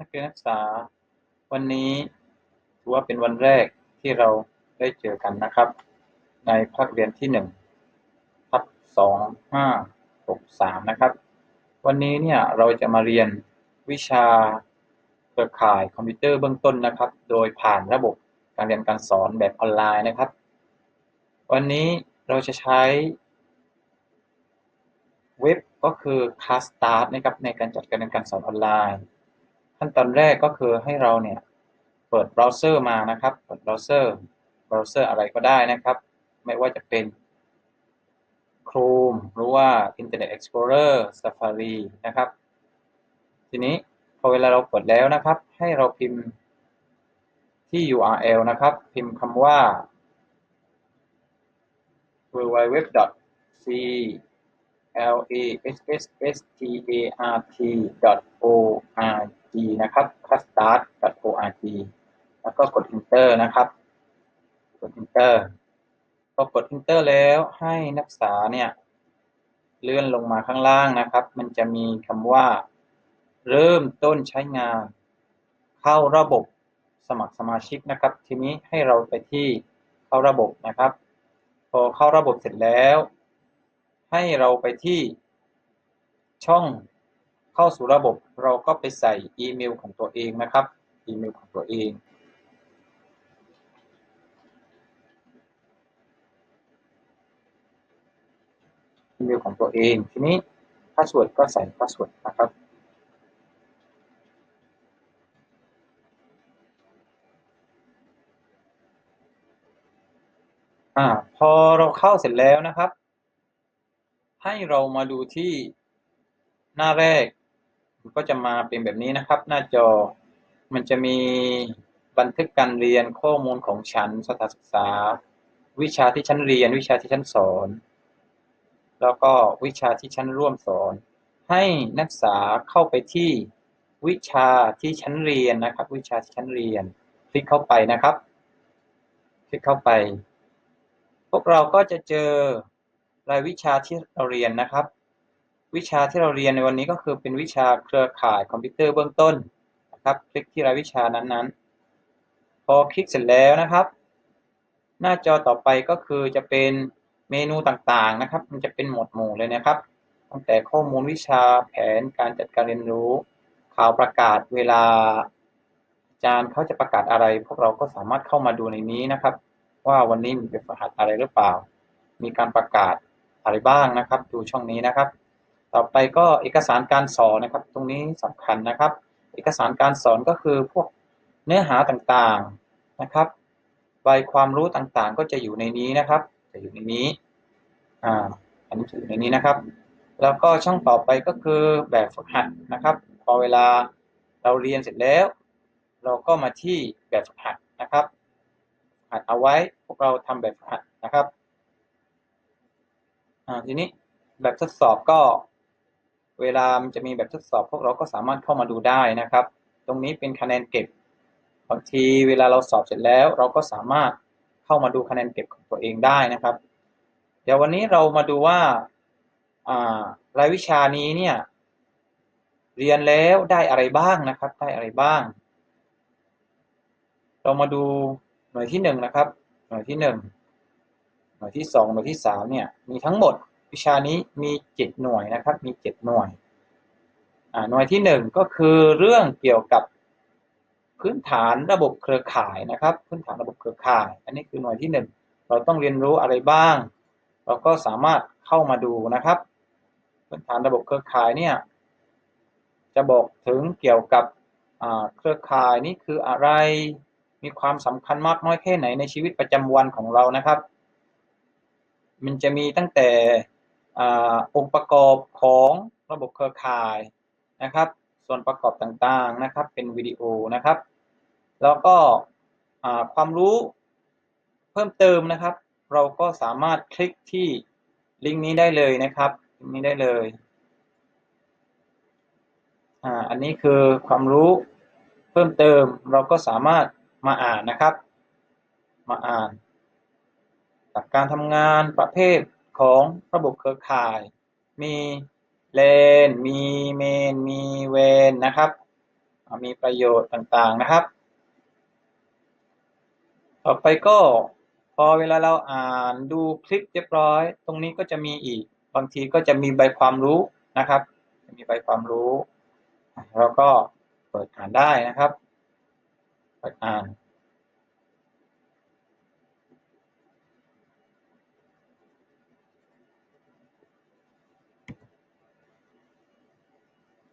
นักเรียนนักศึกษา วันนี้ถือว่าเป็นวันแรกที่เราได้เจอกันนะครับ ในภาคเรียนที่หนึ่งทับสองห้าหกสามนะครับ วันนี้เนี่ยเราจะมาเรียนวิชาเครือข่ายคอมพิวเตอร์เบื้องต้นนะครับ โดยผ่านระบบการเรียนการสอนแบบออนไลน์นะครับ วันนี้เราจะใช้เว็บก็คือ Classstart นะครับในการจัดการเรียนการสอนออนไลน์ ขั้นตอนแรกก็คือให้เราเนี่ยเปิดเบราว์เซอร์มานะครับ เปิดเบราว์เซอร์ เบราว์เซอร์อะไรก็ได้นะครับ ไม่ว่าจะเป็น Chrome หรือว่า Internet Explorer Safari นะครับ ทีนี้พอเวลาเราเปิดแล้วนะครับ ให้เราพิมพ์ที่ URL นะครับ พิมพ์คำว่า www.classtart.org g นะครับ custard org แล้วก็กด enter นะครับ กด enter พอกด enter แล้วให้นักศึกษาเนี่ยเลื่อนลงมาข้างล่างนะครับ มันจะมีคำว่า เริ่มต้นใช้งาน เข้าระบบสมัครสมาชิกนะครับ ทีนี้ให้เราไปที่เข้าระบบนะครับ พอเข้าระบบเสร็จแล้ว ให้เราไปที่ช่อง เข้าสู่ระบบเราก็ไปใส่อีเมลของตัวเองนะครับ อีเมลของตัวเองอีเมลของตัวเอง ทีนี้พาสเวิร์ดก็ใส่พาสเวิร์ดนะครับ อ่า พอเราเข้าเสร็จแล้วนะครับ ให้เรามาดูที่หน้าแรก มันก็จะมาเป็นแบบนี้นะครับ หน้าจอมันจะมีบันทึกการเรียนข้อมูลของฉันสถานศึกษา วิชาที่ฉันเรียน วิชาที่ฉันสอน แล้วก็วิชาที่ฉันร่วมสอน ให้นักศึกษาเข้าไปที่วิชาที่ฉันเรียนนะครับ วิชาที่ฉันเรียน คลิกเข้าไปนะครับ คลิกเข้าไป พวกเราก็จะเจอรายวิชาที่เราเรียนนะครับ วิชาที่เราเรียนในวันนี้ก็คือเป็นวิชาเครือข่ายคอมพิวเตอร์เบื้องต้นนะครับ คลิกที่รายวิชานั้นๆ พอคลิกเสร็จแล้วนะครับ หน้าจอต่อไปก็คือจะเป็นเมนูต่างๆนะครับ มันจะเป็นหมวดหมู่เลยนะครับ ตั้งแต่ข้อมูลวิชาแผนการจัดการเรียนรู้ ข่าวประกาศเวลาอาจารย์เขาจะประกาศอะไร พวกเราก็สามารถเข้ามาดูในนี้นะครับ ว่าวันนี้มีแบบฝึกหัดอะไรหรือเปล่า มีการประกาศอะไรบ้างนะครับ ดูช่องนี้นะครับ ต่อไปก็เอกสารการสอนนะครับ ตรงนี้สำคัญนะครับ เอกสารการสอนก็คือพวกเนื้อหาต่างๆนะครับ ใบความรู้ต่างๆ ก็จะอยู่ในนี้นะครับ จะอยู่ในนี้อ่าอันนี้อยู่ในนี้นะครับ แล้วก็ช่องต่อไปก็คือแบบฝึกหัดนะครับ พอเวลาเราเรียนเสร็จแล้ว เราก็มาที่แบบฝึกหัดนะครับหัดเอาไว้พวกเราทำแบบฝึกหัดนะครับอ่าทีนี้แบบทดสอบก็ เวลามันจะมีแบบทดสอบพวกเราก็สามารถเข้ามาดูได้นะครับ ตรงนี้เป็นคะแนนเก็บบางทีเวลาเราสอบเสร็จแล้ว เราก็สามารถเข้ามาดูคะแนนเก็บของตัวเองได้นะครับ เดี๋ยววันนี้เรามาดูว่ารายวิชานี้เนี่ยเรียนแล้วได้อะไรบ้างนะครับ ได้อะไรบ้าง เรามาดูหน่วยที่หนึ่งนะครับ หน่วยที่หนึ่งหน่วยที่สองหน่วยที่สามเนี่ยมีทั้งหมด วิชานี้มีเจ็ดหน่วยนะครับ มีเจ็ดหน่วยอ่าหน่วยที่หนึ่งก็คือเรื่องเกี่ยวกับพื้นฐานระบบเครือข่ายนะครับ พื้นฐานระบบเครือข่าย อันนี้คือหน่วยที่หนึ่งเราต้องเรียนรู้อะไรบ้าง เราก็สามารถเข้ามาดูนะครับ พื้นฐานระบบเครือข่ายเนี่ยจะบอกถึงเกี่ยวกับเครือข่ายนี่คืออะไร มีความสำคัญมากน้อยแค่ไหนในชีวิตประจำวันของเรานะครับ มันจะมีตั้งแต่ องค์ประกอบของระบบเครือข่ายนะครับ ส่วนประกอบต่างๆนะครับ เป็นวิดีโอนะครับ แล้วก็ความรู้เพิ่มเติมนะครับ เราก็สามารถคลิกที่ลิงก์นี้ได้เลยนะครับลิงก์นี้ได้เลยอันนี้คือความรู้เพิ่มเติมเราก็สามารถมาอ่านนะครับ มาอ่านหลักการทำงานประเภท ของระบบเครือข่าย มีเลน มีเมน มีเวนนะครับ มีประโยชน์ต่างๆนะครับ ต่อไปก็พอเวลาเราอ่านดูคลิปเรียบร้อย ตรงนี้ก็จะมีอีก บางทีก็จะมีใบความรู้นะครับ มีใบความรู้ เราก็เปิดอ่านได้นะครับ เปิดอ่าน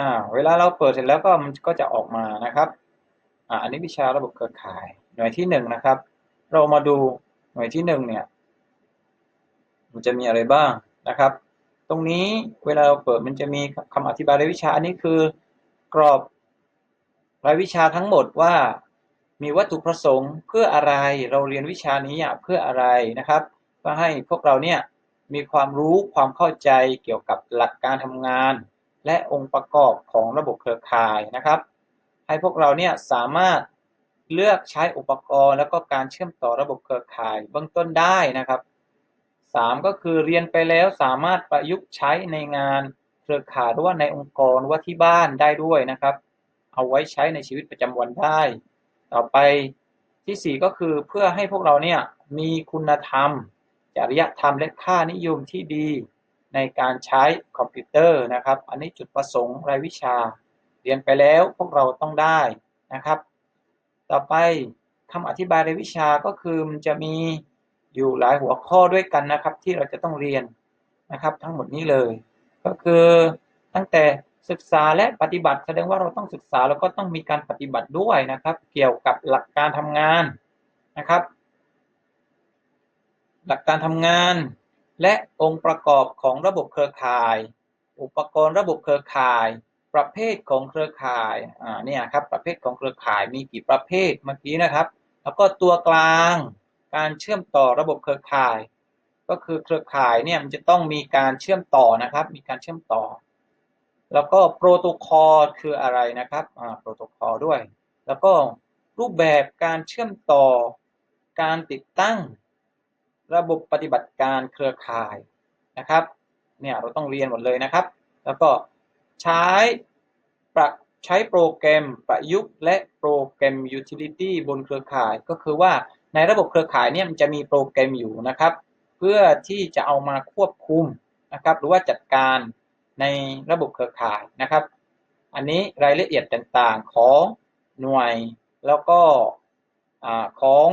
อ่าเวลาเราเปิดเสร็จแล้วก็มันก็จะออกมานะครับอ่าอันนี้วิชาระบบเครือข่าย หน่วยที่หนึ่งนะครับ เรามาดูหน่วยที่หนึ่งเนี่ยมันจะมีอะไรบ้างนะครับ ตรงนี้เวลาเราเปิดมันจะมีคำอธิบายรายวิชาอันนี้คือกรอบรายวิชาทั้งหมดว่ามีวัตถุประสงค์เพื่ออะไรเราเรียนวิชานี้เพื่ออะไรนะครับเพื่อให้พวกเราเนี่ยมีความรู้ความเข้าใจเกี่ยวกับหลักการทำงาน และองค์ประกอบของระบบเครือข่ายนะครับ ให้พวกเราเนี่ยสามารถเลือกใช้อุปกรณ์ แล้วก็การเชื่อมต่อระบบเครือข่ายเบื้องต้นได้นะครับสามก็คือเรียนไปแล้วสามารถประยุกต์ใช้ในงานเครือข่ายหรือว่าในองค์กรว่าที่บ้านได้ด้วยนะครับ เอาไว้ใช้ในชีวิตประจำวันได้ ต่อไปที่สี่ก็คือเพื่อให้พวกเราเนี่ยมีคุณธรรม จริยธรรมและค่านิยมที่ดี ในการใช้คอมพิวเตอร์นะครับ อันนี้จุดประสงค์รายวิชา เรียนไปแล้วพวกเราต้องได้นะครับ ต่อไปคำอธิบายรายวิชาก็คือมันจะมีอยู่หลายหัวข้อด้วยกันนะครับ ที่เราจะต้องเรียนนะครับ ทั้งหมดนี้เลย ก็คือตั้งแต่ศึกษาและปฏิบัติแสดงว่าเราต้องศึกษาแล้วก็ต้องมีการปฏิบัติด้วยนะครับ เกี่ยวกับหลักการทำงานนะครับ หลักการทำงาน และองค์ประกอบของระบบเครือข่าย อุปกรณ์ระบบเครือข่าย ประเภทของเครือข่ายอ่าเนี่ยครับประเภทของเครือข่ายมีกี่ประเภทเมื่อกี้นะครับ แล้วก็ตัวกลางการเชื่อมต่อระบบเครือข่าย ก็คือเครือข่ายเนี่ยมันจะต้องมีการเชื่อมต่อนะครับ มีการเชื่อมต่อ แล้วก็โปรโตคอลคืออะไรนะครับอ่าโปรโตคอลด้วย แล้วก็รูปแบบการเชื่อมต่อการติดตั้ง ระบบปฏิบัติการเครือข่ายนะครับเนี่ยเราต้องเรียนหมดเลยนะครับ แล้วก็ใช้ประใช้โปรแกรมประยุกต์และโปรแกรม utility บนเครือข่ายก็คือว่าในระบบเครือข่ายเนี่ยมันจะมีโปรแกรมอยู่นะครับ เพื่อที่จะเอามาควบคุมนะครับ หรือว่าจัดการในระบบเครือข่ายนะครับ อันนี้รายละเอียดต่างๆของหน่วยแล้วก็ของ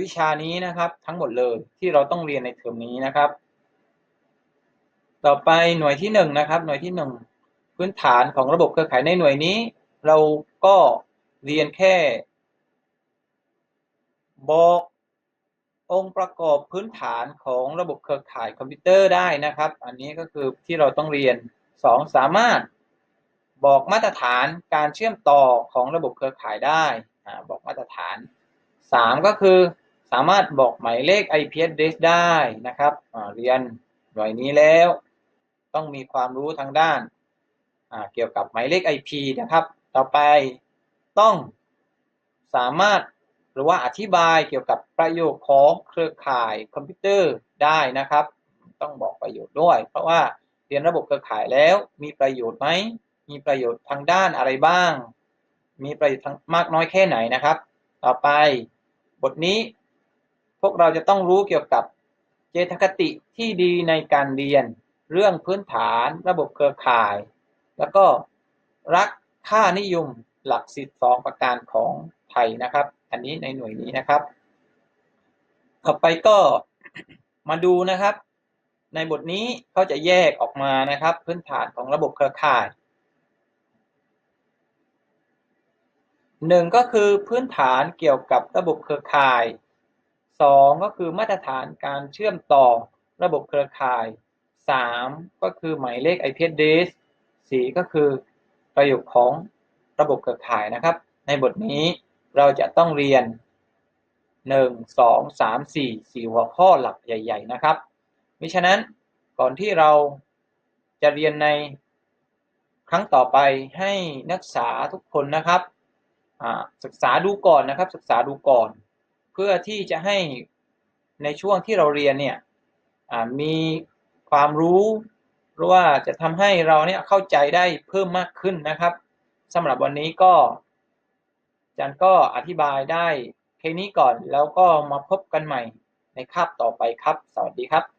วิชานี้นะครับทั้งหมดเลยที่เราต้องเรียนในเทอมนี้นะครับ ต่อไปหน่วยที่หนึ่งนะครับ หน่วยที่หนึ่งพื้นฐานของระบบเครือข่ายในหน่วยนี้ เราก็เรียนแค่ บอกองค์ประกอบพื้นฐานของระบบเครือข่ายคอมพิวเตอร์ได้นะครับ อันนี้ก็คือที่เราต้องเรียน 2 สามารถบอกมาตรฐานการเชื่อมต่อของระบบเครือข่ายได้ บอกมาตรฐาน 3 ก็คือ สามารถบอกหมายเลข IP address ได้นะครับเรียนหน่วยนี้แล้ว ต้องมีความรู้ทางด้านเกี่ยวกับหมายเลข IP นะครับ ต่อไปต้องสามารถหรือว่าอธิบายเกี่ยวกับประโยชน์ของเครือข่ายคอมพิวเตอร์ได้นะครับ ต้องบอกประโยชน์ด้วย เพราะว่าเรียนระบบเครือข่ายแล้วมีประโยชน์ไหมมีประโยชน์ทางด้านอะไรบ้าง มีประโยชน์มากน้อยแค่ไหนนะครับ ต่อไปบทนี้ วกเราจะต้องรู้เกี่ยวกับเจตคติที่ดีในการเรียน เรื่องพื้นฐานระบบเครือข่าย แล้วก็รักค่านิยมหลักสิทธิสองประการของไทยนะครับ อันนี้ในหน่วยนี้นะครับ ต่อไปก็มาดูนะครับ ในบทนี้เขาจะแยกออกมานะครับ พื้นฐานของระบบเครือข่ายหนึ่งก็คือพื้นฐานเกี่ยวกับระบบเครือข่าย สองก็คือมาตรฐานการเชื่อมต่อระบบเครือข่ายสามก็คือหมายเลข IP address สี่ก็คือประโยคของระบบเครือข่ายนะครับ ในบทนี้เราจะต้องเรียน 1 2 3 4 4 หัวข้อหลักใหญ่ ๆ นะครับมิฉะนั้นก่อนที่เราจะเรียนในครั้งต่อไปให้นักศึกษาทุกคนนะครับศึกษาดูก่อนนะครับศึกษาดูก่อน เพื่อที่จะให้ในช่วงที่เราเรียนเนี่ยมีความรู้หรือว่าจะทำให้เราเนี่ยเข้าใจได้เพิ่มมากขึ้นนะครับสำหรับวันนี้ก็อาจารย์ก็อธิบายได้แค่นี้ก่อนแล้วก็มาพบกันใหม่ในคาบต่อไปครับ สวัสดีครับ